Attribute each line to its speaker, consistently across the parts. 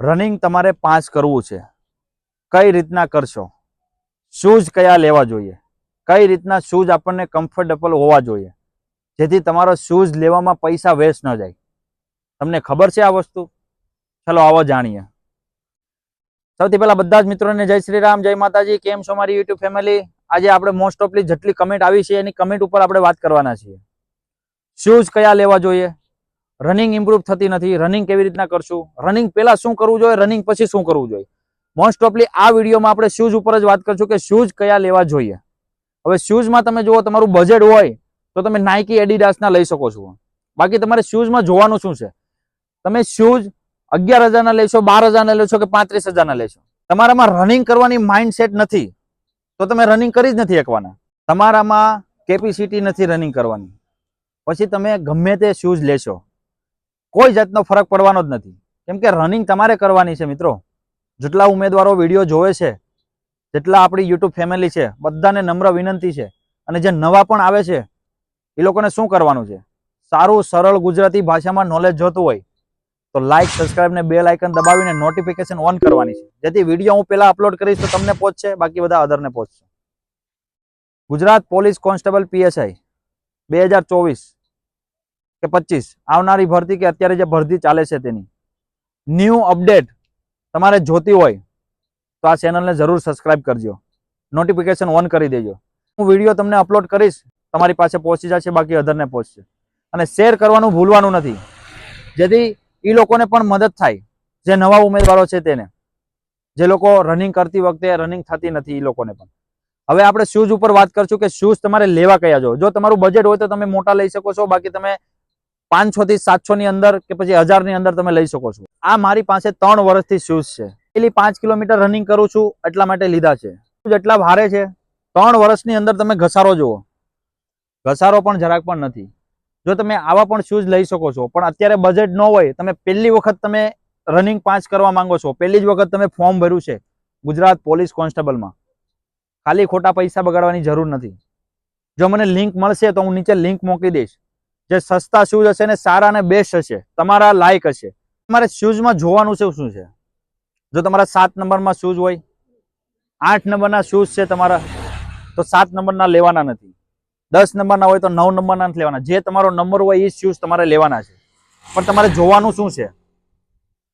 Speaker 1: Running તમારે પાંચ કરવું છે. કઈ રીતના કરશો? શૂઝ કયા લેવા જોઈએ? કઈ રીતના શૂઝ આપણને કમ્ફર્ટેબલ હોવા જોઈએ? જેથી તમારો શૂઝ લેવામાં પૈસા વેસ્ટ ન જાય. તમને ખબર છે આ વસ્તુ? ચલો આવો જાણીએ. સૌથી પહેલા બધા જ મિત્રોને જય શ્રી રામ, જય માતાજી, કેમ છો મારી યુટ્યુબ ફેમિલી આજે આપણે મોસ્ટ ઓફલી જેટલી કમેન્ટ આવી છે એની કમેન્ટ ઉપર આપણે વાત કરવાના છીએ. શૂઝ કયા લેવા જોઈએ? રનિંગ ઇમ્પ્રુવ થતી નથી. રનિંગ કેવી રીતના કરશું? રનિંગ પહેલાં શું કરવું જોઈએ? રનિંગ પછી શું કરવું જોઈએ? મોસ્ટ ઓફલી આ વિડીયોમાં આપણે શૂઝ ઉપર જ વાત કરશું કે શૂઝ કયા લેવા જોઈએ. હવે શૂઝમાં તમે જુઓ, તમારું બજેટ હોય, તો તમે નાઇકી એડિડાસના લઈ શકો છો. બાકી તમારે શૂઝમાં જોવાનું શું છે? તમે શૂઝ અગિયાર હજારના લેશો, બાર હજારના લેશો કે પાંત્રીસ હજારના લેશો? તમારામાં રનિંગ કરવાની માઇન્ડ સેટ નથી, તો તમે રનિંગ કરી જ નથી શકવાના. તમારામાં કેપેસિટી નથી રનિંગ કરવાની. પછી તમે ગમે તે શૂઝ લેશો. કોઈ જાતનો ફરક પડવાનો જ નથી. કેમ કે રનિંગ તમારે કરવાની છે મિત્રો. જેટલા ઉમેદવારો વીડિયો જોવે છે, જેટલા આપણી યુટ્યુબ ફેમિલી છે, બધાને નમ્ર વિનંતી છે. અને જે નવા પણ આવે છે, એ લોકોને શું કરવાનું છે? સારું, સરળ ગુજરાતી ભાષામાં નોલેજ જોતું હોય, તો લાઇક સબસ્ક્રાઇબ ને બેલ આઇકન દબાવીને નોટિફિકેશન ઓન કરવાની છે. જેથી વીડિયો હું પહેલા અપલોડ કરીશ તો તમને પહોંચશે, બાકી બધા અધરને પહોંચશે. ગુજરાત પોલીસ કોન્સ્ટેબલ પીએસઆઈ, બે હજાર ચોવીસ. કે પચીસ. આવનારી ભરતી કે અત્યારે જે ભરતી ચાલે છે તેની. ન્યૂ અપડેટ તમારે જોતી હોય તો આ ચેનલને જરૂર સબસ્ક્રાઇબ કરજો. નોટિફિકેશન ઓન કરી દેજો. હું વીડિયો તમને અપલોડ કરીશ, તમારી પાસે પહોંચી જશે, બાકી અધરને પહોંચશે. અને શેર કરવાનું ભૂલવાનું નથી. જેથી એ લોકોને પણ મદદ થાય, જે નવા ઉમેદવારો છે તેને. જે લોકો રનિંગ કરતી વખતે રનિંગ થતી નથી એ લોકોને પણ. હવે આપણે શૂઝ ઉપર વાત કરશું કે શૂઝ તમારે લેવા કયા જો? જો તમારું બજેટ હોય તો તમે મોટા લઈ શકો છો, બાકી તમે પાંચસો થી સાતસો ની અંદર કે પછી હજારની અંદર તમે લઈ શકો છો. આ મારી પાસે ત્રણ વર્ષથી શૂઝ છે. પેલી પાંચ કિલોમીટર રનિંગ કરું છું, એટલા માટે લીધા છે. એટલા ભારે છે, ત્રણ વર્ષની અંદર તમે ઘસારો જુઓ. ઘસારો પણ જરાક પણ નથી. જો તમે આવા પણ શૂઝ લઈ શકો છો, પણ અત્યારે બજેટ ન હોય, તમે પહેલી વખત તમે રનિંગ પાંચ કરવા માંગો છો, પહેલી જ વખત તમે ફોર્મ ભર્યું છે, ગુજરાત પોલીસ કોન્સ્ટેબલમાં ખાલી ખોટા પૈસા બગાડવાની જરૂર નથી. જો મને લિંક મળશે તો હું નીચે લિંક મોકલી દઈશ. જે સસ્તા શૂઝ હશે ને સારા અને બેસ્ટ હશે, તમારા લાયક હશે. તમારે શૂઝમાં જોવાનું છે શું છે? જો તમારા સાત નંબરમાં શૂઝ હોય, આઠ નંબરના શૂઝ છે તમારા, તો સાત નંબરના લેવાના નથી. દસ નંબરના હોય તો નવ નંબરના નથી લેવાના. જે તમારો નંબર હોય એ શૂઝ તમારે લેવાના છે. પણ તમારે જોવાનું શું છે?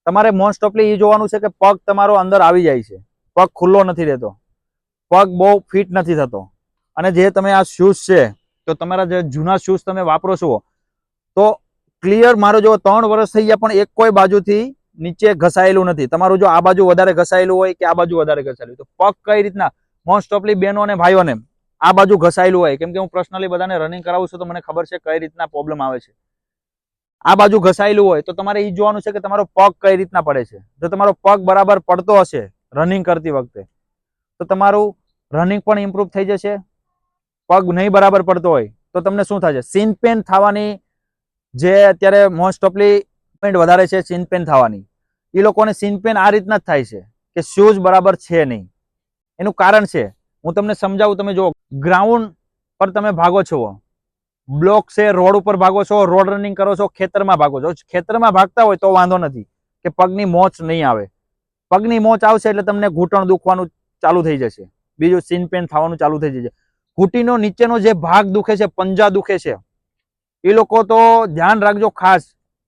Speaker 1: તમારે મોસ્ટ ઓફલી એ જોવાનું છે કે પગ તમારો અંદર આવી જાય છે. પગ ખુલ્લો નથી રહેતો. પગ બહુ ફિટ નથી થતો. અને જે તમે આ શૂઝ છે તો તમારા જે જૂના શૂઝ તમે વાપરો છો, તો ક્લિયર મારો જો ત્રણ વર્ષ થઈ ગયા, પણ એક કોઈ બાજુથી નીચે ઘસાયેલું નથી. તમારું જો આ બાજુ વધારે ઘસાયેલું હોય કે આ બાજુ વધારે ઘસાયેલું તો પગ કઈ રીતના? મોસ્ટ ઓફલી બહેનો અને ભાઈઓને આ બાજુ ઘસાયેલું હોય. કેમ કે હું પર્સનલી બધાને રનિંગ કરાવું છું, તો મને ખબર છે કઈ રીતના પ્રોબ્લેમ આવે છે. આ બાજુ ઘસાયેલું હોય, તો તમારે એ જોવાનું છે કે તમારો પગ કઈ રીતના પડે છે. જો તમારો પગ બરાબર પડતો હશે રનિંગ કરતી વખતે, તો તમારું રનિંગ પણ ઇમ્પ્રુવ થઈ જશે. પગ નહીં બરાબર પડતો હોય, તો તમને શું થશે? સીન પેન થવાની જે અત્યારે મોસ્ટ ઓફલી વધારે છે સીન પેન થવાની. એ લોકોને સીન પેન આ રીતના જ થાય છે કે શૂઝ બરાબર છે નહીં. એનું કારણ છે, હું તમને સમજાવું, તમે જો ગ્રાઉન્ડ પર તમે ભાગો છો બ્લોક છે, રોડ ઉપર ભાગો છો રોડ રનિંગ કરો છો, ખેતરમાં ભાગો છો. ખેતરમાં ભાગતા હોય તો વાંધો નથી કે પગની મોચ નહીં આવે. પગની મોચ આવશે એટલે તમને ઘૂંટણ દુખવાનું ચાલુ થઈ જશે. બીજું સીન પેન થવાનું ચાલુ થઈ જશે. ઘૂંટીનો નીચેનો જે ભાગ દુખે છે, પંજા દુખે છે, એ લોકો તો ધ્યાન રાખજો ખાસ.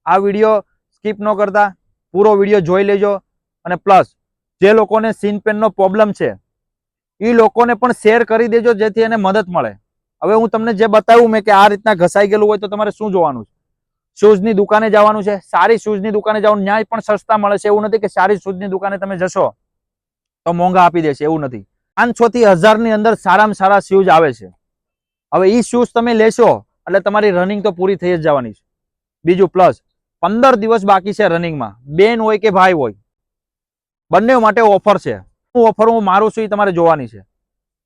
Speaker 1: આ વીડિયો સ્કીપ ન કરતા, પૂરો વીડિયો જોઈ લેજો. અને પ્લસ, જે લોકોને સીન પેનનો પ્રોબ્લેમ છે એ લોકોને પણ શેર કરી દેજો, જેથી એને મદદ મળે. હવે હું તમને જે બતાવ્યું, મેં કે આ રીતના ઘસાઈ ગયેલું હોય તો તમારે શું જોવાનું છે? શૂઝની દુકાને જવાનું છે, સારી શૂઝની દુકાને જવાનું, ન્યાય પણ સસ્તા મળે છે. એવું નથી કે સારી શૂઝની દુકાને તમે જશો, તો મોંઘા આપી દેશે, એવું નથી. પાંચસો થી હજારની અંદર સારામાં સારા શૂઝ આવે છે. હવે એ શૂઝ તમે લેશો, એટલે તમારી રનિંગ તો પૂરી થઈ જ જવાની છે. બીજું પ્લસ પંદર દિવસ બાકી છે રનિંગમાં બેન હોય કે ભાઈ હોય, બંને માટે ઓફર છે. હું ઓફર હું મારું છું તમારે જોવાની છે.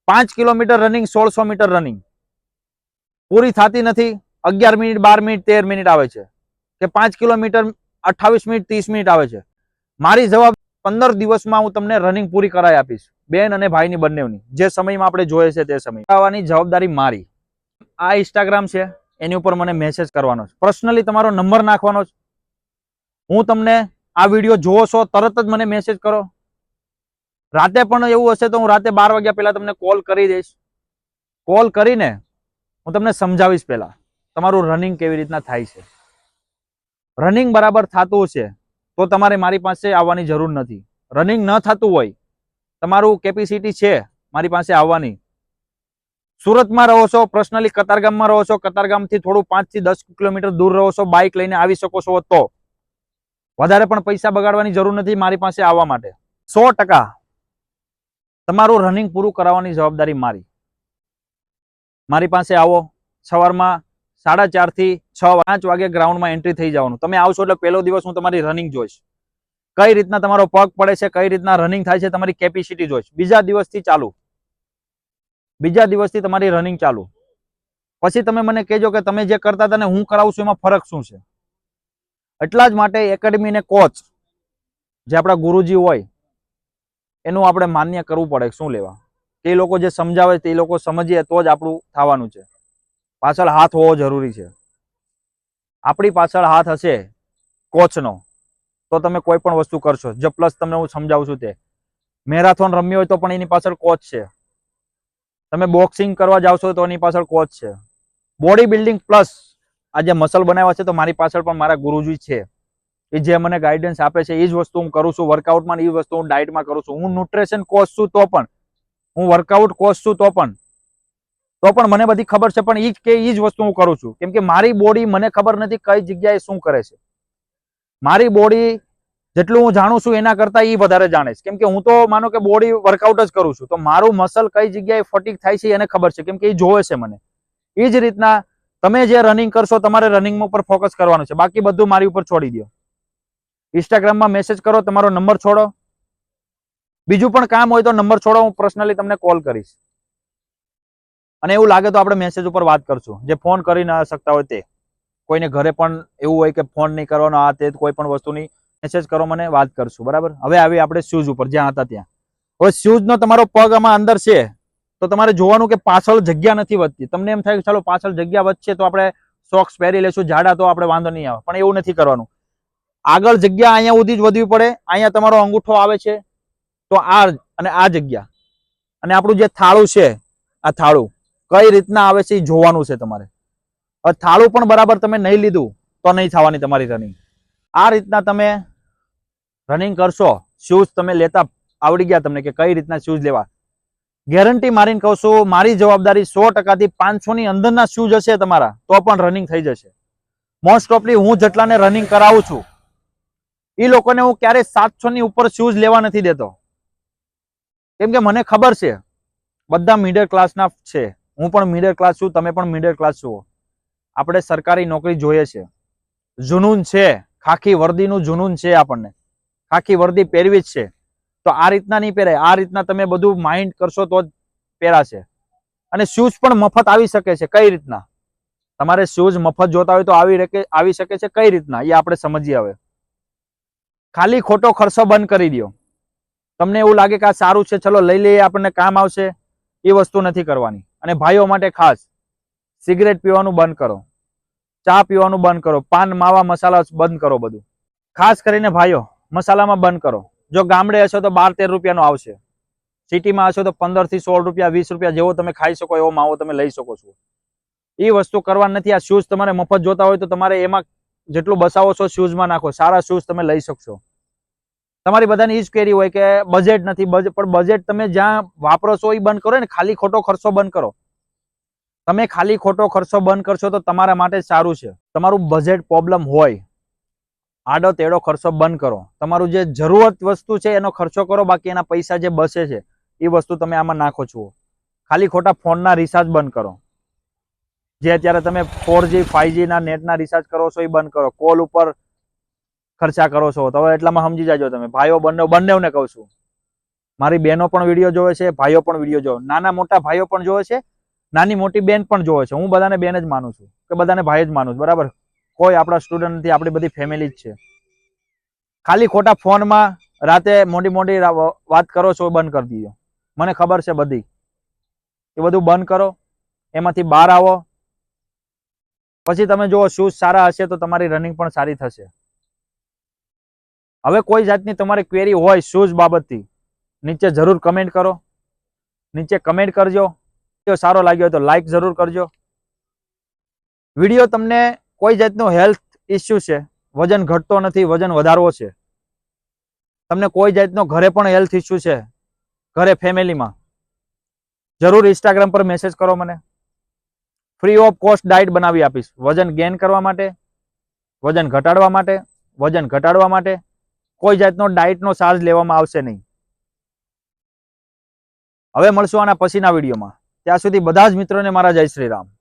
Speaker 1: પાંચ કિલોમીટર રનિંગ સોળસો મીટર રનિંગ પૂરી થતી નથી. અગિયાર મિનિટ, બાર મિનિટ, તેર મિનિટ આવે છે. કે પાંચ કિલોમીટર, અઠ્ઠાવીસ મિનિટ, ત્રીસ મિનિટ આવે છે. મારી જવાબ પંદર દિવસમાં હું તમને રનિંગ પૂરી કરાવી આપીશ. બેન અને ભાઈની બંનેની. જે સમયમાં આપણે જોઈએ છે તે સમય. કરાવવાની જવાબદારી મારી. આ ઇન્સ્ટાગ્રામ છે. એની ઉપર મને મેસેજ કરવાનો છે. પર્સનલી તમારો નંબર નાખવાનો છે. હું તમને આ વીડિયો જોવો છો, તરત જ મને મેસેજ કરો. રાતે પણ એવું હશે તો હું રાતે બાર વાગ્યા પહેલા તમને કોલ કરી દઈશ. કોલ કરીને હું તમને સમજાવીશ પહેલા. તમારું રનિંગ કેવી રીતના થાય છે. રનિંગ બરાબર થતું હશે. તો તમારે મારી પાસે આવવાની જરૂર નથી. રનિંગ ન થતું હોય, તમારું કેપેસિટી છે મારી પાસે આવવાની. સુરતમાં રહો છો, પર્સનલી કતારગામમાં રહો છો, કતારગામથી થોડું પાંચથી દસ કિલોમીટર દૂર રહો છો બાઇક લઈને આવી શકો છો તો. વધારે પણ પૈસા બગાડવાની જરૂર નથી મારી પાસે આવવા માટે. સો તમારું રનિંગ પૂરું કરાવવાની જવાબદારી મારી. મારી પાસે આવો, સવારમાં સાડા ચારથી છ પાંચ વાગે ગ્રાઉન્ડમાં એન્ટ્રી થઈ જવાનું. તમે આવશો એટલે પહેલો દિવસ હું તમારી રનિંગ જોઈશ. કઈ રીતના તમારો પગ પડે છે, કઈ રીતના રનિંગ થાય છે, તમારી કેપેસિટી જોઈશ. બીજા દિવસથી ચાલુ. બીજા દિવસથી તમારી રનિંગ ચાલુ. પછી તમે મને કહેજો કે તમે જે કરતા હતા ને હું કરાવું છું, એમાં ફરક શું છે? એટલા જ માટે એકેડમી ને કોચ જે આપણા ગુરુજી હોય, એનું આપણે માન્ય કરવું પડે, શું લેવા? તે લોકો જે સમજાવે તે લોકો સમજીએ, તો જ આપણું થવાનું છે. પાછળ હાથ હોવો જરૂરી છે. આપણી પાછળ હાથ હશે કોચનો, તો તમે કોઈ પણ વસ્તુ કરશો. જો પ્લસ તમને હું સમજાવું છું તે. મેરાથોન રમ્યો હોય તો પણ એની પાછળ કોચ છે. તમે બોક્સિંગ કરવા જાવ છો તો એની પાછળ કોચ છે. બોડી બિલ્ડિંગ પ્લસ આ જે મસલ બનાવ્યા છે તો મારી પાછળ પણ મારા ગુરુજી છે. એ જે મને ગાઈડન્સ આપે છે, એ જ વસ્તુ હું કરું છું. વર્કઆઉટમાં એ વસ્તુ હું ડાયટમાં કરું છું. હું ન્યુટ્રેશન કોચ છું તો પણ. હું વર્કઆઉટ કોચ છું તો પણ. તો પણ મને બધી ખબર છે, પણ એ જ કે એ જ વસ્તુ હું કરું છું. કેમ કે મારી બોડી મને ખબર નથી કઈ જગ્યાએ શું કરે છે. મારી બોડી જેટલું હું જાણું છું એના કરતા એ વધારે જાણે છે. કેમ કે હું તો માનો કે બોડી વર્કઆઉટ જ કરું છું. તો મારું મસલ કઈ જગ્યાએ ફટીક થાય છે એને ખબર છે. કેમ કે એ જોવે છે મને. એ જ રીતના તમે જે રનિંગ કરશો તમારે રનિંગ ઉપર ફોકસ કરવાનું છે. બાકી બધું મારી ઉપર છોડી દો ઇન્સ્ટાગ્રામમાં મેસેજ કરો, તમારો નંબર છોડો. બીજું પણ કામ હોય તો નંબર છોડો, હું પર્સનલી તમને કોલ કરીશ. અને એવું લાગે તો આપણે મેસેજ ઉપર વાત કરશું. જે ફોન કરી ન શકતા હોય તે. કોઈને ઘરે પણ એવું હોય કે ફોન નહીં કરવાનો, આ તે કોઈ પણ વસ્તુની મેસેજ કરો મને, વાત કરશું. બરાબર? હવે આવી આપણે શૂઝ ઉપર, જ્યાં હતા ત્યાં. હવે શૂઝ નો તમારો પગ આમાં અંદર છે. તો તમારે જોવાનું કે પાછળ જગ્યા નથી વધતી. તમને એમ થાય કે ચાલો પાછળ જગ્યા વધશે તો આપણે સોક્સ પહેરી લેશું જાડા તો આપણે વાંધો નહીં આવે. પણ એવું નથી કરવાનું. આગળ જગ્યા અહીંયા સુધી જ વધવી પડે. અહીંયા તમારો અંગૂઠો આવે છે. તો આ અને આ જગ્યા. અને આપણું જે થાળું છે, આ થાળું. કઈ રીતના આવે છે એ જોવાનું છે તમારે. થાળું પણ બરાબર તમે નહીં લીધું તો નહીં થવાની તમારી રનિંગ આ રીતના તમે રનિંગ કરશો શૂઝ તમે લેતા આવડી ગયા તમને કે કઈ રીતના શૂઝ લેવા. ગેરંટી મારીને કહું છું, મારી જવાબદારી સો ટકાથી પાંચસો ની અંદરના શૂઝ હશે તમારા, તો પણ રનિંગ થઈ જશે. મોસ્ટ ઓફલી હું જેટલાને રનિંગ કરાવું છું એ લોકોને હું ક્યારે સાતસો ની ઉપર શૂઝ લેવા નથી દેતો. કેમ કે મને ખબર છે, બધા મિડલ ક્લાસના છે. હું પણ મિડલ ક્લાસ છું, તમે પણ મિડલ ક્લાસ છો. આપણે સરકારી નોકરી જોઈએ છે. જુનૂન છે, ખાખી વર્દીનું જુનૂન છે આપણને. ખાખી વર્દી પહેરવી જ છે. તો આ રીતના નહીં પહેરાય. આ રીતના તમે બધું માઇન્ડ કરશો તો જ પહેરાશે. અને શૂઝ પણ મફત આવી શકે છે. કઈ રીતના? તમારે શૂઝ મફત જોતા હોય તો આવી આવી શકે છે. કઈ રીતના? એ આપણે સમજીએ હવે. ખાલી ખોટો ખર્ચો બંધ કરી દો તમને એવું લાગે કે આ સારું છે, ચલો લઈ લઈએ, આપણને કામ આવશે. એ વસ્તુ નથી કરવાની. અને ભાઈઓ માટે ખાસ, સિગરેટ પીવાનું બંધ કરો, ચા પીવાનું બંધ કરો, પાન, માવા, મસાલા બંધ કરો બધું. ખાસ કરીને ભાઈઓ, મસાલામાં બંધ કરો. જો ગામડે હશો તો બાર તેર રૂપિયાનો આવશે. સિટીમાં હશો તો પંદરથી સોળ રૂપિયા, વીસ રૂપિયા જેવો તમે ખાઈ શકો, એવો માવો તમે લઈ શકો છો. એ વસ્તુ કરવા નથી. આ શૂઝ તમારે મફત જોતા હોય તો તમારે એમાં જેટલું બસાવો છો શૂઝમાં નાખો, સારા શૂઝ તમે લઈ શકશો. તમારી બધાની એ જ કેરી હોય કે બજેટ નથી પણ બજેટ તમે જ્યાં વાપરો છો એ બંધ કરો ને, ખાલી ખોટો ખર્ચો બંધ કરો. તમે ખાલી ખોટો ખર્ચો બંધ કરશો તો તમારા માટે સારું છે. તમારું બજેટ પ્રોબ્લેમ હોય, આડો તેડો ખર્ચો બંધ કરો. તમારું જે જરૂરત વસ્તુ છે એનો ખર્ચો કરો, બાકી એના પૈસા જે બસે છે એ વસ્તુ તમે આમાં નાખો છો. ખાલી ખોટા ફોનના રિચાર્જ બંધ કરો. જે અત્યારે તમે ફોર જી ફાઈવ ના નેટના રિચાર્જ કરો છો એ બંધ કરો. કોલ ઉપર ખર્ચા કરો છો. તો એટલામાં સમજી જાજો તમે. ભાઈઓ બંને બંનેને કહું છું. મારી બહેનો પણ વીડિયો જોવે છે, ભાઈઓ પણ વીડિયો જોવે. નાના મોટા ભાઈઓ પણ જોવે છે, નાની મોટી બેન પણ જોવે છે. હું બધાને બેન જ માનું છું કે બધાને ભાઈ જ માનું છું. બરાબર? કોઈ આપણા સ્ટુડન્ટ નથી, આપણી બધી ફેમિલી જ છે. ખાલી ખોટા ફોનમાં રાતે મોટી મોટી વાત કરો છો બંધ કરી દીધો મને ખબર છે બધી. એ બધું બંધ કરો. એમાંથી બહાર આવો. પછી તમે જુઓ શૂઝ સારા હશે તો તમારી રનિંગ પણ સારી થશે. હવે કોઈ જાતની તમારી ક્વેરી હોય શૂઝ બાબતથી, નીચે જરૂર કમેન્ટ કરો. નીચે કમેન્ટ કરજો. સારો લાગ્યો તો લાઈક જરૂર કરજો. વીડિયો તમને કોઈ જાતનો હેલ્થ ઇસ્યુ છે, વજન ઘટતો નથી, વજન વધારવો છે, તમને કોઈ જાતનો ઘરે પણ હેલ્થ ઇસ્યુ છે, ઘરે ફેમિલીમાં જરૂર ઇન્સ્ટાગ્રામ પર મેસેજ કરો મને. ફ્રી ઓફ કોસ્ટ ડાયટ બનાવી આપીશ. વજન ગેઇન કરવા માટે, વજન ઘટાડવા માટે, વજન ઘટાડવા માટે કોઈ જાતનો ડાયટનો ચાર્જ લેવામાં આવશે નહીં. હવે મળશું આના પછીના વિડીયોમાં. ત્યાં સુધી બધા જ મિત્રોને મારા જય શ્રી રામ.